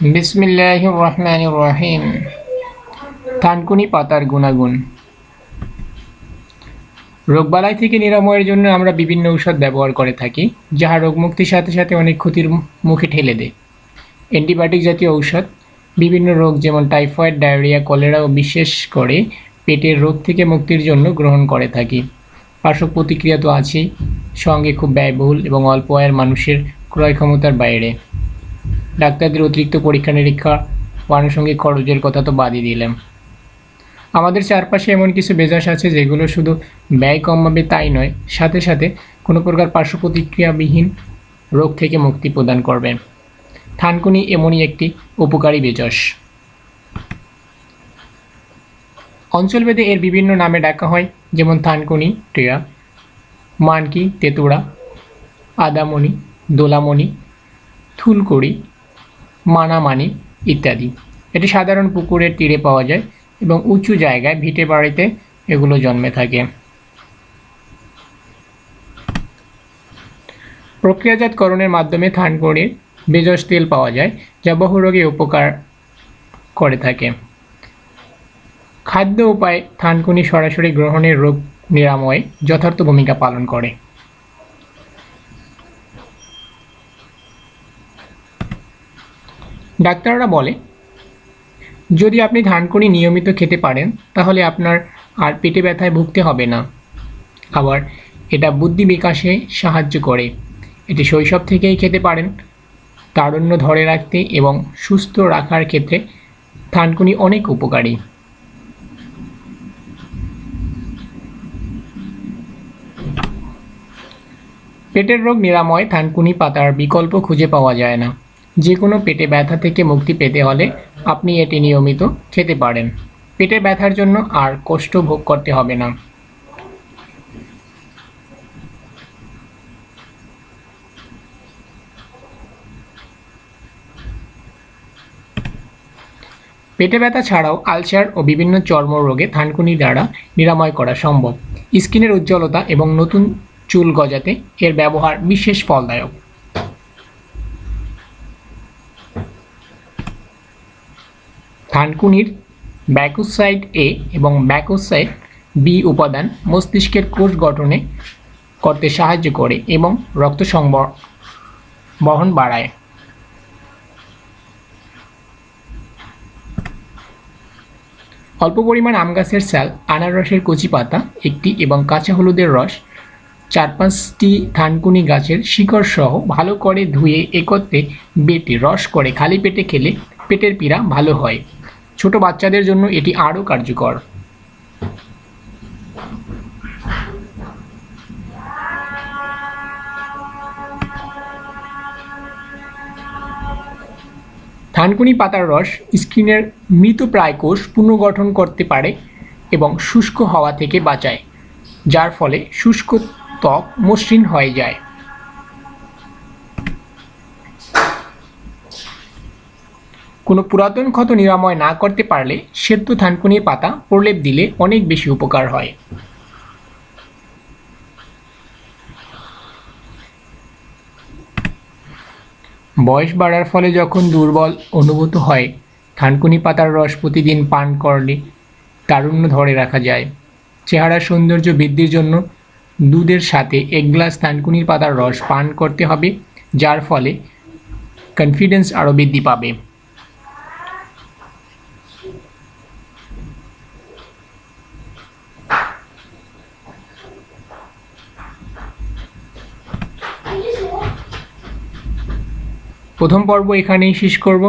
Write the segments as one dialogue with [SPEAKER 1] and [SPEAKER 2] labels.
[SPEAKER 1] বিসমিল্লাহ রহমান রহিম থানকুনি পাতার গুণাগুণ। রোগবালাই থেকে নিরাময়ের জন্য আমরা বিভিন্ন ঔষধ ব্যবহার করে থাকি, যাহা রোগমুক্তির সাথে সাথে অনেক ক্ষতির মুখে ঠেলে দেয়। অ্যান্টিবায়োটিক জাতীয় ঔষধ, বিভিন্ন রোগ যেমন টাইফয়েড, ডায়রিয়া, কলেরা ও বিশেষ করে পেটের রোগ থেকে মুক্তির জন্য গ্রহণ করে থাকি। পার্শ্ব প্রতিক্রিয়া তো আছেই, সঙ্গে খুব ব্যয়বহুল এবং অল্প আয়ের মানুষের ক্রয় ক্ষমতার বাইরে। ডাক্তারদের অতিরিক্ত পরীক্ষা নিরীক্ষা ও আনুষঙ্গিক খরচের কথা তো বাদই দিলাম। আমাদের চারপাশে এমন কিছু বেজাস আছে যেগুলো শুধু ব্যয় কমাবে তাই নয়, সাথে সাথে কোনো প্রকার পার্শ্ব প্রতিক্রিয়াবিহীন রোগ থেকে মুক্তি প্রদান করবে। থানকুনি এমনই একটি উপকারী বেজস অঞ্চলভেদে এর বিভিন্ন নামে ডাকা হয়, যেমন থানকুনি, টিয়া, মানকি, তেতুড়া আদামণি দোলামণি থুলকুড়ি মানামানি ইত্যাদি। এটি সাধারণ পুকুরের তীরে পাওয়া যায় এবং উঁচু জায়গায় ভিটে বাড়িতে এগুলো জন্মে থাকে। প্রক্রিয়াজাতকরণের মাধ্যমে থানকুনির বেজস তেল পাওয়া যায়, যা বহু রোগে উপকার করে থাকে। খাদ্য উপায় থানকুনি সরাসরি গ্রহণের রোগ নিরাময়ে যথার্থ ভূমিকা পালন করে। ডাক্তাররা বলে, যদি আপনি ধানকুনি নিয়মিত খেতে পারেন, তাহলে আপনার আর পেটে ব্যথায় ভুগতে হবে না। আবার এটা বুদ্ধি বিকাশে সাহায্য করে। এটি শৈশব থেকেই খেতে পারেন। তারুণ্য ধরে রাখতে এবং সুস্থ রাখার ক্ষেত্রে থানকুনি অনেক উপকারী। পেটের রোগ নিরাময় থানকুনি পাতার বিকল্প খুঁজে পাওয়া যায় না। যে কোনো পেটে ব্যথা থেকে মুক্তি পেতে হলে আপনি এটি নিয়মিত খেতে পারেন। পেটে ব্যথার জন্য আর কষ্ট ভোগ করতে হবে না। পেটে ব্যথা ছাড়াও আলসার ও বিভিন্ন চর্ম রোগে থানকুনি দ্বারা নিরাময় করা সম্ভব। স্কিনের উজ্জ্বলতা এবং নতুন চুল গজাতে এর ব্যবহার বিশেষ ফলদায়ক। থানকুনির ব্যাকোসাইড এ এবং ব্যাকোসাইড বি উপাদান মস্তিষ্কের কোষ গঠনে করতে সাহায্য করে এবং রক্ত বহন বাড়ায়। অল্প পরিমাণ আম গাছের স্যাল, আনারসের কচি পাতা একটি এবং কাঁচা হলুদের রস চার পাঁচটি থানকুনি গাছের শিকড় সহ ভালো করে ধুয়ে একত্রে বেটে রস করে খালি পেটে খেলে পেটের পীড়া ভালো হয়। ছোট বাচ্চাদের জন্য এটি আরও কার্যকর। থানকুনি পাতার রস স্কিনের মৃত প্রায় কোষ পুনর্গঠন করতে পারে এবং শুষ্ক হওয়া থেকে বাঁচায়, যার ফলে শুষ্ক ত্বক মসৃণ হয়ে যায়। কোনো পুরাতন ক্ষত নিরাময় না করতে পারলে সেদ্ধ থানকুনির পাতা প্রলেপ দিলে অনেক বেশি উপকার হয়। বয়স বাড়ার ফলে যখন দুর্বল অনুভূত হয়, থানকুনি পাতার রস প্রতিদিন পান করলে তারুণ্য ধরে রাখা যায়। চেহারার সৌন্দর্য বৃদ্ধির জন্য দুধের সাথে এক গ্লাস থানকুনির পাতার রস পান করতে হবে, যার ফলে কনফিডেন্স আরও বৃদ্ধি পাবে। প্রথম পর্ব এখানেই শেষ করব।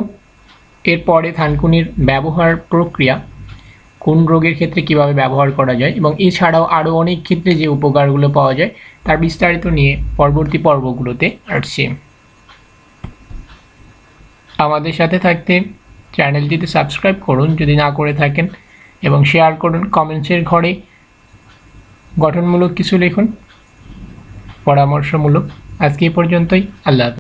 [SPEAKER 1] এরপরে থানকুনির ব্যবহার প্রক্রিয়া, কোন রোগের ক্ষেত্রে কীভাবে ব্যবহার করা যায় এবং এছাড়াও আরও অনেক ক্ষেত্রে যে উপকারগুলো পাওয়া যায় তার বিস্তারিত নিয়ে পরবর্তী পর্বগুলোতে আসছে। আমাদের সাথে থাকতে চ্যানেলটিতে সাবস্ক্রাইব করুন যদি না করে থাকেন এবং শেয়ার করুন কমেন্টসের ঘরে। গঠনমূলক কিছু লিখুন, পরামর্শমূলক। আজকে এই পর্যন্তই, আল্লাহ